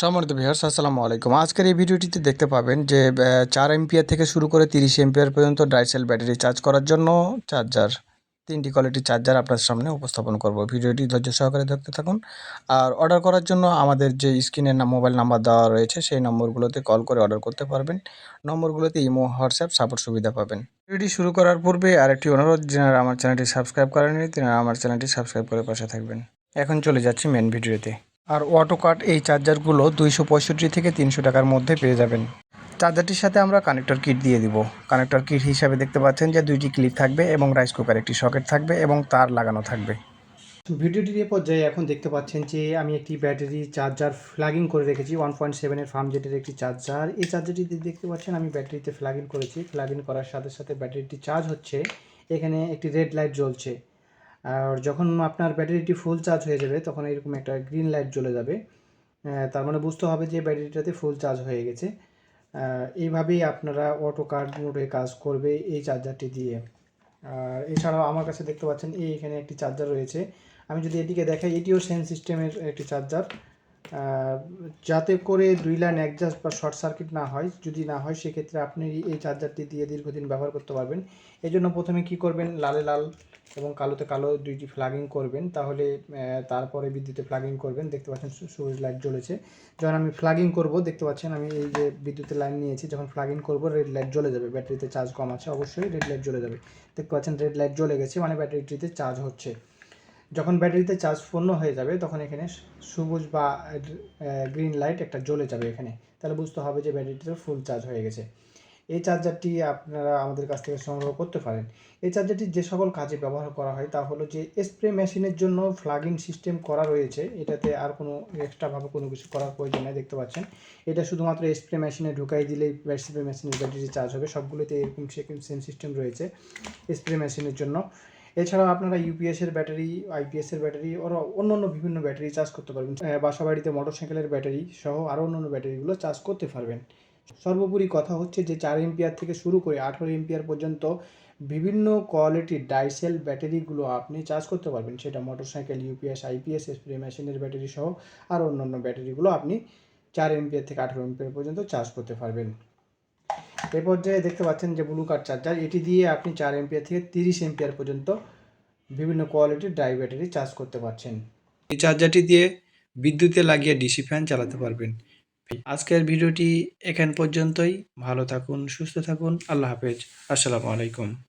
সম্মানিত ভিউয়ার্স আসসালামু আলাইকুম। আজকের এই ভিডিওটিতে দেখতে পাবেন যে চার এমপিয়ার থেকে শুরু করে তিরিশ এমপিয়ার পর্যন্ত ডাইসেল ব্যাটারি চার্জ করার জন্য চার্জার তিনটি কোয়ালিটির চার্জার আপনার সামনে উপস্থাপন করব। ভিডিওটি ধৈর্য সহকারে দেখতে থাকুন। আর অর্ডার করার জন্য আমাদের যে স্ক্রিনের মোবাইল নাম্বার দেওয়া রয়েছে, সেই নম্বরগুলোতে কল করে অর্ডার করতে পারবেন। নম্বরগুলোতে ইমো, হোয়াটসঅ্যাপ সাপোর্ট সুবিধা পাবেন। ভিডিওটি শুরু করার পূর্বে আরেকটি অনুরোধ যারা আমার চ্যানেলটি সাবস্ক্রাইব করেননি তারা আমার চ্যানেলটি সাবস্ক্রাইব করে পাশে থাকবেন। এখন চলে যাচ্ছি মেন ভিডিওতে। আর অটো কাট এই চার্জারগুলো দুইশো পঁয়ষট্টি থেকে তিনশো টাকার মধ্যে পেয়ে যাবেন। চার্জারটির সাথে আমরা কানেক্টর কিট দিয়ে দিব। কানেক্টর কিট হিসাবে দেখতে পাচ্ছেন যে দুইটি ক্লিপ থাকবে এবং রাইস কুকার একটি সকেট থাকবে এবং তার লাগানো থাকবে। ভিডিওটির এ পর্যায়ে এখন দেখতে পাচ্ছেন যে আমি একটি ব্যাটারি চার্জার ফ্ল্যাগিং করে রেখেছি ওয়ান পয়েন্ট সেভেনের ফার্ম জেটের একটি চার্জার। এই চার্জারটিতে দেখতে পাচ্ছেন আমি ব্যাটারিতে ফ্ল্যাগিং করেছি। ফ্ল্যাগিং করার সাথে সাথে ব্যাটারিটি চার্জ হচ্ছে। এখানে একটি রেড লাইট জ্বলছে। আর যখন আপনার ব্যাটারিটি ফুল চার্জ হয়ে যাবে, তখন এরকম একটা গ্রিন লাইট জ্বলে যাবে। তার মানে বুঝতে হবে যে ব্যাটারিটাতে ফুল চার্জ হয়ে গেছে। এইভাবেই আপনারা অটো কার্ড মোডে কাজ করবে এই চার্জারটি দিয়ে। আর এছাড়াও আমার কাছে দেখতে পাচ্ছেন, এই এখানে একটি চার্জার রয়েছে। আমি যদি এদিকে দেখাই, এটিও সেম সিস্টেমের একটি চার্জার যাতে করে দুই লাইন অ্যাডজাস্ট বা শর্ট সার্কিট না হয়, যদি না হয় সেক্ষেত্রে আপনি এই চার্জারটি দিয়ে দীর্ঘদিন ব্যবহার করতে পারবেন। এই জন্য প্রথমে কি করবেন? লালে লাল এবং কালোতে কালো দুইটি ফ্লাগিং করবেন। তাহলে তারপরে বিদ্যুতে ফ্ল্যাগিং করবেন। দেখতে পাচ্ছেন সবুজ লাইট জ্বলেছে। যখন আমি ফ্ল্যাগিং করব, দেখতে পাচ্ছেন আমি এই যে বিদ্যুতের লাইন নিয়েছি, যখন ফ্লাগিং করব রেড লাইট জ্বলে যাবে। ব্যাটারিতে চার্জ কম আছে, অবশ্যই রেড লাইট জ্বলে যাবে। দেখতে পাচ্ছেন রেড লাইট জ্বলে গেছে মানে ব্যাটারিটিতে চার্জ হচ্ছে। যখন ব্যাটারিতে চার্জ পূর্ণ হয়ে যাবে, তখন এখানে সবুজ বা গ্রিন লাইট একটা জ্বলে যাবে এখানে। তাহলে বুঝতে হবে যে ব্যাটারিটা ফুল চার্জ হয়ে গেছে। এই চার্জারটি আপনারা আমাদের কাছ থেকে সংগ্রহ করতে পারেন। এই চার্জারটি যে সকল কাজে ব্যবহার করা হয় তা হলো যে স্প্রে মেশিনের জন্য ফ্লাগিং সিস্টেম করা রয়েছে। এটাতে আর কোনো এক্সট্রাভাবে কোনো কিছু করার প্রয়োজন নেই, দেখতে পাচ্ছেন। এটা শুধুমাত্র স্প্রে মেশিনে ঢুকাই দিলেই স্প্রে মেশিনের ব্যাটারি চার্জ হবে। সবগুলোতে এরকম সেম সিস্টেম রয়েছে স্প্রে মেশিনের জন্য। এছাড়াও আপনারা ইউপিএস এর ব্যাটারি আইপিএস এর ব্যাটারি ওরা অন্য অন্য বিভিন্ন ব্যাটারি চার্জ করতে পারবেন। বাসা বাড়িতে মোটরসাইকেলের ব্যাটারি সহ আরও অন্য অন্য ব্যাটারিগুলো চার্জ করতে পারবেন। সর্বোপরি কথা হচ্ছে যে, চার এম্পিয়ার থেকে শুরু করে আঠারো এম্পিয়ার পর্যন্ত বিভিন্ন কোয়ালিটির ডাইসেল ব্যাটারিগুলো আপনি চার্জ করতে পারবেন। সেটা মোটরসাইকেল ইউপিএস আইপিএস স্প্রে মেশিনের ব্যাটারি সহ আর অন্য অন্য ব্যাটারিগুলো আপনি চার এম্পিয়ার থেকে আঠারো এম্পিয়ার পর্যন্ত চার্জ করতে পারবেন। এ পর্যায়ে দেখতে পাচ্ছেন যে ব্লু কার্ড চার্জার, এটি দিয়ে আপনি চার এম্পিয়ার থেকে তিরিশ এম্পিয়ার পর্যন্ত বিভিন্ন কোয়ালিটির ড্রাই ব্যাটারি চার্জ করতে পারছেন। এই চার্জারটি দিয়ে বিদ্যুতে লাগিয়ে ডিসি ফ্যান চালাতে পারবেন। আজকের ভিডিওটি এখান পর্যন্তই। ভালো থাকুন, সুস্থ থাকুন। আল্লাহ হাফেজ। আসসালামু আলাইকুম।